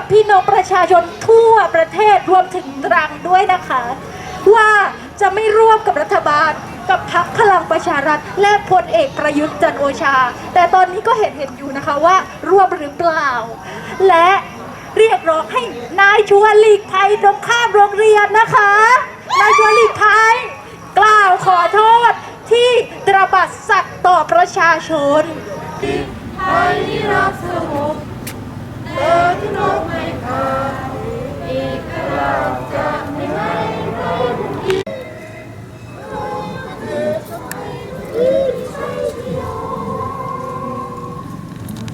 กับพี่น้องประชาชนทั่วประเทศรวมถึงตรังด้วยนะคะ ว่าจะไม่ร่วมกับรัฐบาล กับพักพลังประชารัฐ และพลเอกประยุทธ์จันโอชา แต่ตอนนี้ก็เห็นเห็นอยู่นะคะว่าร่วมหรือเปล่า และเรียกร้องให้นายชวนหลีกภัยตรงข้ามโรงเรียนนะคะ นายชวนหลีกภัยกล่าวขอโทษที่ตระบัดสัตว์ต่อประชาชน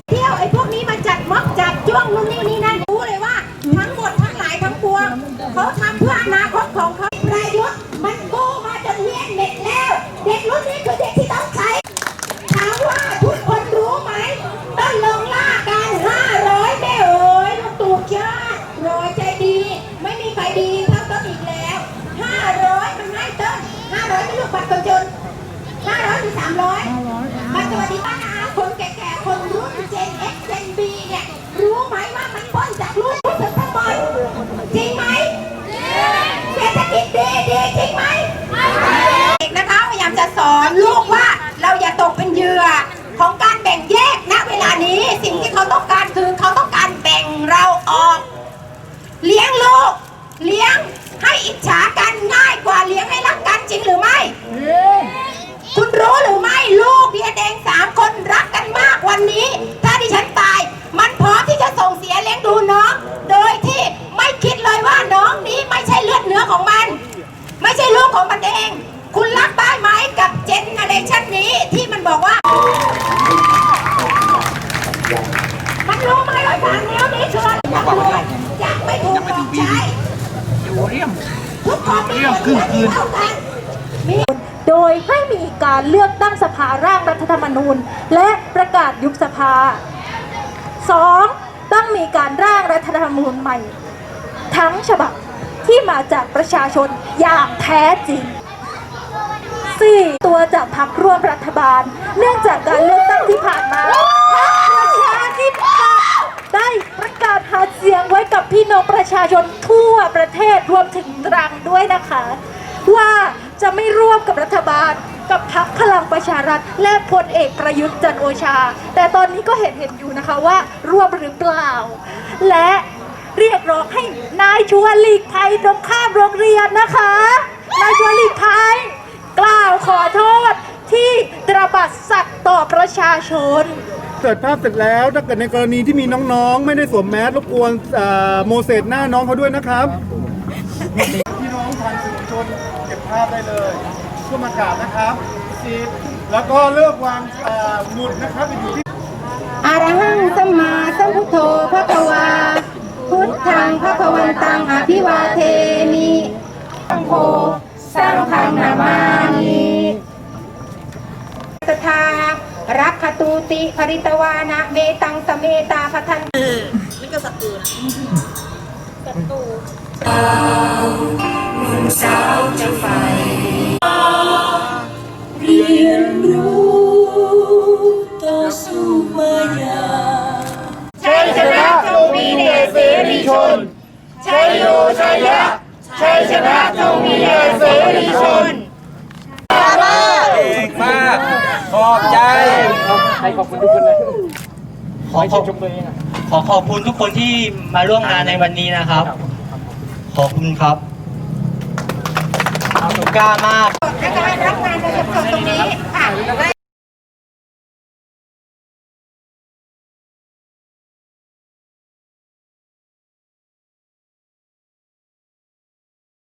เที่ยวไอ้พวกนี้มาจัดม็อบจัดจ้วงนู่นนี่นี่นั่นรู้เลยว่า ทั้งหมดทั้งหลายทั้งปวงเขาทำเพื่ออนาคตของเขาประยุทธ์มันโกงมาจนเลี้ยงเด็กแล้ว เด็กรุ่นนี้คือเด็กที่ต้องใช้ ถามว่าทุกคนรู้ไหมต้นลงล่ากันห้าร้อยแม่เอ๋ยลูกตู่ชาติรอยใจดี ไม่มีใครดีเท่าต้นอีกแล้วห้าร้อยมันให้ต้นห้าร้อยเป็นลูก บัตรคนจนห้าร้อยหรือสามร้อยมาสวัสดีป้านาคนแก่ๆ คนรุ่น Gen X Gen B เนี่ย รู้ไหมว่ามันปล้นจากลูกรู้สึกทั้งหมดจริงไหมเศรษฐกิจดีดีจริงไหมเด็กนะคะพยายามจะสอนลูกว่าเราอย่าตกเป็นเหยื่อของการแบ่งแยกณเวลานี้สิ่งที่เขาต้องการคือเขาต้องการแบ่งเราออก เลี้ยงลูก เลี้ยงให้อิจฉากันง่ายกว่าเลี้ยงให้รักกันจริงหรือไม่ คุณ รู้หรือไม่ลูกเดียแดงสามคนรักกันมากวันนี้ ถ้าดิฉันตาย มันพร้อมที่จะส่งเสียเลี้ยงดูน้อง โดยที่ไม่คิดเลยว่าน้องนี้ไม่ใช่เลือดเนื้อของมัน ไม่ใช่ลูกของมันเอง คุณรักได้ไหมกับเจนเนอเรชันนี้ที่มันบอกว่า มันรู้ไหมว่าทางแนวนี้คืออะไรตำรวจจะไม่ถูกต้องใช้ทุกคนมีกฎหมายเท่ากันมีโด ยให้มีการเลือกตั้งสภาร่างรัฐธรรมนูญ และประกาศยุบสภา 2. ต้องมีการร่างรัฐธรรมนูญใหม่ ทั้งฉบับที่มาจากประชาชนอย่างแท้จริง 4. ตัวจากพรรคร่วมรัฐบาล เนื่องจากการเลือกตั้งที่ผ่านมาพรรคประชาธิปัตย์ได้ประกาศหาเสียงไว้กับพี่น้องประชาชนทั่วประเทศรวมถึงตรังด้วยนะคะ จะไม่ร่วมกับรัฐบาล กับพรรคพลังประชารัฐ และพลเอกประยุทธ์จันโอชา แต่ตอนนี้ก็เห็นเห็นอยู่นะคะว่าร่วมหรือเปล่า และเรียกร้องให้นายชวนหลีกภัยตรงข้ามโรงเรียนนะคะ นายชวนหลีกภัยกล่าวขอโทษที่ตระบัดสัตว์ต่อประชาชนเกิดภาพเสร็จแล้วถ้าเกิดในกรณีที่มีน้องๆ ไม่ได้สวมแมสรบกวนโมเสสหน้าน้องเขาด้วยนะครับ องทางสื่อมวลชนเก็บภาพได้เลยเพื่อมากราบนะครับสิบแล้วก็เลิกวางเอ่อหมุดนะครับไปอยู่ที่ อะระหังสัมมาสัมพุทโธพระควา พุทธังพระควันตังอภิวาเทมิสังโฆสังฆังนามานิสทารักขตูติภริตวานะเมตังสเมตาพัทัน ชัยชนะจงมีแด่เสรีชนชัยโยชัยยะชัยชนะจงมีแด่เสรีชนเก่งมากขอบใจให้ขอบคุณทุกคนเลยขอให้ชื่นชมตัวเองอะขอขอบคุณทุกคนที่มาร่วมงานในวันนี้นะครับ ขอบคุณครับ กล้ามาก และการรับงานในส่วนตรงนี้ค่ะ